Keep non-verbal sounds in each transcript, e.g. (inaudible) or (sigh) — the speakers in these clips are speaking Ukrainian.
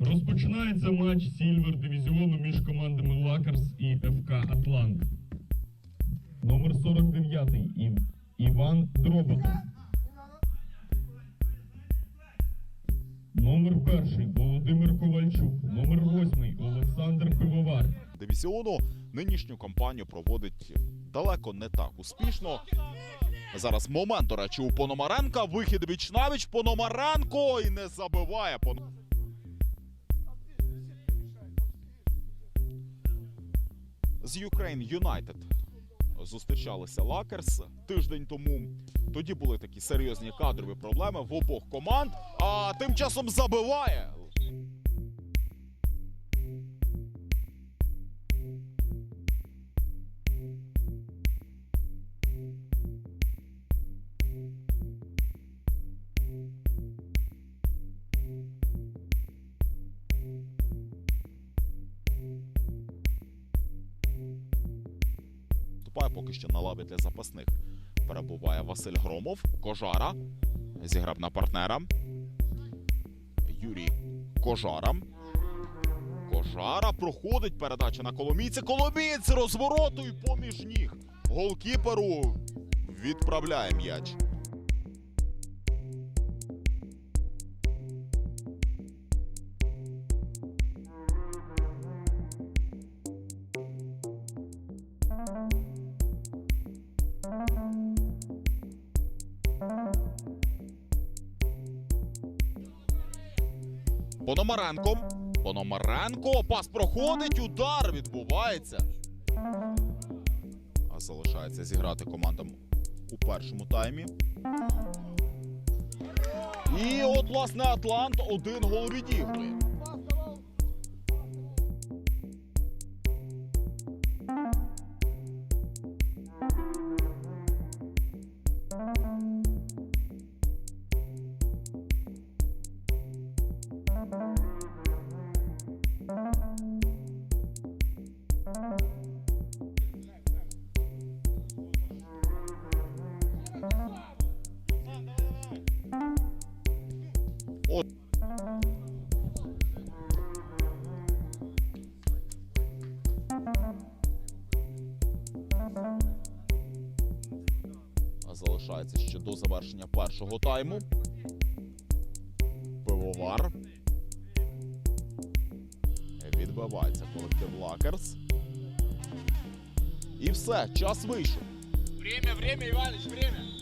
Розпочинається матч Сільвер дивізіону між командами Лакерс і ФК Атлант. Номер 49 Ів... Іван Дроботов. Номер перший Володимир Ковальчук. Номер восьмий Олександр Пивовар. дивізіону нинішню кампанію проводить далеко не так успішно. Зараз момент, до речі, у Пономаренка. Вихід віч навіч Пономаренко і не забиває. Пон... З Ukraine United зустрічалися Лакерс тиждень тому. Тоді були такі серйозні кадрові проблеми в обох команд. А тим часом забиває Вступає поки що на лаві для запасних. Перебуває Василь Громов, Кожара. Зіграв на партнера. Юрій Кожара. Кожара проходить передача на Коломійця. Коломієць розвороту поміж ніг. Голкіперу відправляє м'яч. Пономаренко. Пономаренко. Пас проходить. Удар відбувається. А залишається зіграти командам у першому таймі. І от, власне, Атлант один гол відігрує. Залишається ще до завершення першого тайму. Пивовар. Відбивається колектив Лакерс. І все, час вийшов. Время, время, Иваныч, время.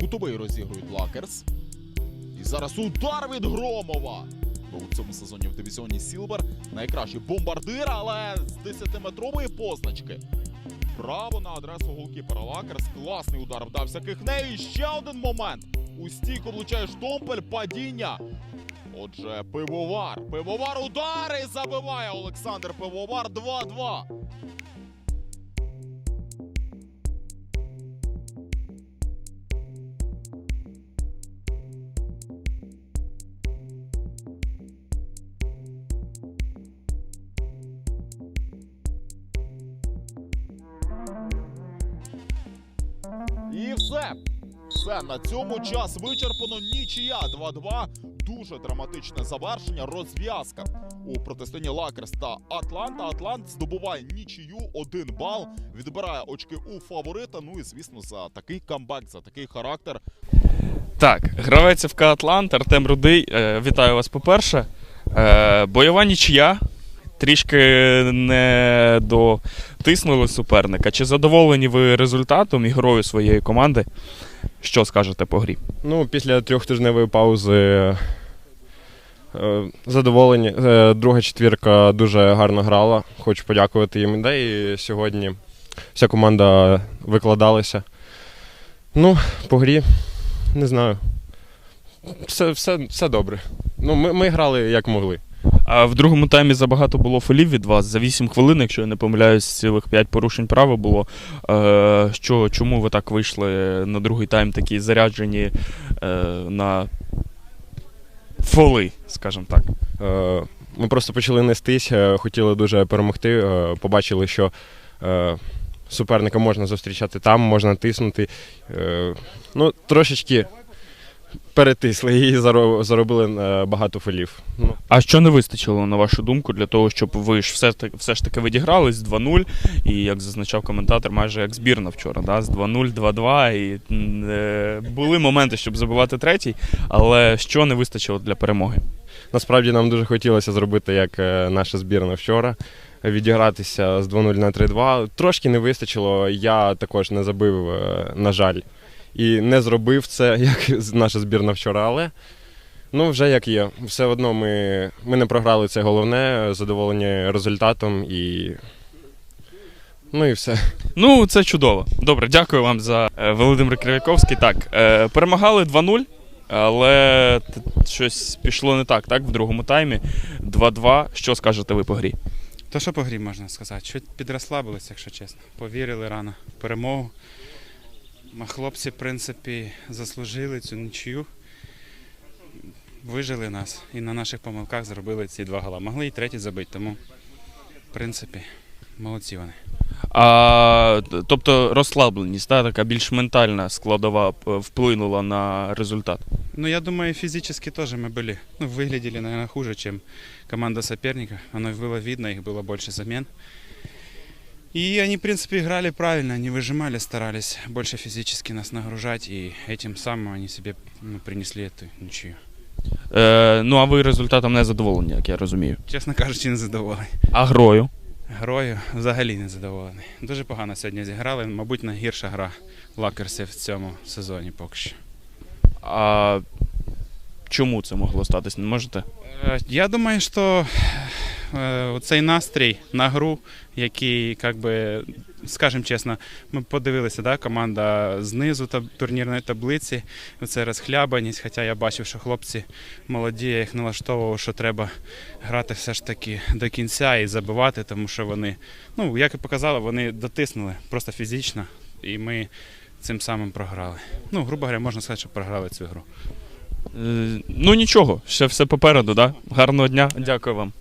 Кутовий розігрують Лакерс. І зараз удар від Громова. Бо у цьому сезоні в дивізіоні Сілвер найкращий бомбардир, але з 10-метрової позначки. Право на адресу голкіпера Лакерс. Класний удар вдався Кихнею. І ще один момент. У стійку влучає штомпель, падіння. Отже, пивовар. Пивовар удар і забиває Олександр Пивовар 2-2. Все. Все, на цьому час вичерпано. Нічия 2-2. Дуже драматичне завершення. Розв'язка у протистоянні Лакерс та Атланта. Атлант здобуває нічию, один бал, відбирає очки у фаворита. Ну і звісно, за такий камбек, за такий характер. Так, гравець ФК Атлант, Артем Рудий. Е, вітаю вас, по-перше. Е, бойова нічия. Трішки не дотиснули суперника. Чи задоволені ви результатом і грою своєї команди? Що скажете по грі? Ну, після трьохтижневої паузи е, задоволені. Е, Друга четвірка дуже гарно грала. Хочу подякувати їм. Да, і сьогодні вся команда викладалася. Ну, по грі не знаю. Все, все, все добре. Ну, ми, ми грали як могли. А в другому таймі забагато було фолів від вас. За 8 хвилин, якщо я не помиляюсь, цілих 5 порушень права було. Е, що, чому ви так вийшли на другий тайм такі заряджені е, на фоли, скажімо так? Е, Ми просто почали нестись, хотіли дуже перемогти. Побачили, що суперника можна зустрічати там, можна тиснути. Ну, трошечки перетисли і заро- заробили е, багато фолів. Ну, А що не вистачило, на вашу думку, для того, щоб ви ж все, таки- все ж таки відігрались 2-0, і як зазначав коментатор, майже як збірна вчора, да? з 2-0, 2-2, і е, були моменти, щоб забивати третій, але що не вистачило для перемоги? Насправді нам дуже хотілося зробити, як е, наша збірна вчора, відігратися з 2-0 на 3-2. Трошки не вистачило, я також не забив, е, на жаль. І не зробив це, (laughs) як наша збірна вчора, але ну, вже як є. Все одно ми, ми не програли це головне, задоволені результатом і. Ну і все. Ну, це чудово. Добре, дякую вам за е, Володимир Кривяковський. Так, е, перемагали 2-0, але щось пішло не так, так, в другому таймі. 2-2. Що скажете ви по грі? То що по грі можна сказати? Чуть підрослабилися, якщо чесно. Повірили рано в перемогу. А хлопці, в принципі, заслужили цю нічию. Вижили нас і на наших помилках зробили ці два гола. Могли і третій забити, тому, в принципі, молодці вони. А, т- тобто розслабленість, та, така більш ментальна складова п- вплинула на результат. Ну, я думаю, физически тоже мы были, ну, выглядели, наверное, хуже, чем команда соперника. Оно было видно, их было больше замен. И они, в принципе, играли правильно, они выжимали, старались больше физически нас нагружать, и этим самым они себе ну, принесли эту ничью. Е, ну, а ви результатом не задоволені, як я розумію. Чесно кажучи, не задоволений. А грою? Грою взагалі не задоволений. Дуже погано сьогодні зіграли, мабуть, найгірша гра лакерсів в цьому сезоні поки що. А чому це могло статись? Не можете? Е, Я думаю, що е, цей настрій на гру, який, як би, скажімо чесно, ми подивилися, да, команда знизу таб- турнірної таблиці, це розхлябаність. Хоча я бачив, що хлопці молоді, я їх налаштовував, що треба грати все ж таки до кінця і забивати, тому що вони, ну, як і показали, вони дотиснули просто фізично, і ми цим самим програли. Ну, грубо говоря, можна сказати, що програли цю гру. Е, ну нічого, ще все попереду, да? Гарного дня, дякую вам.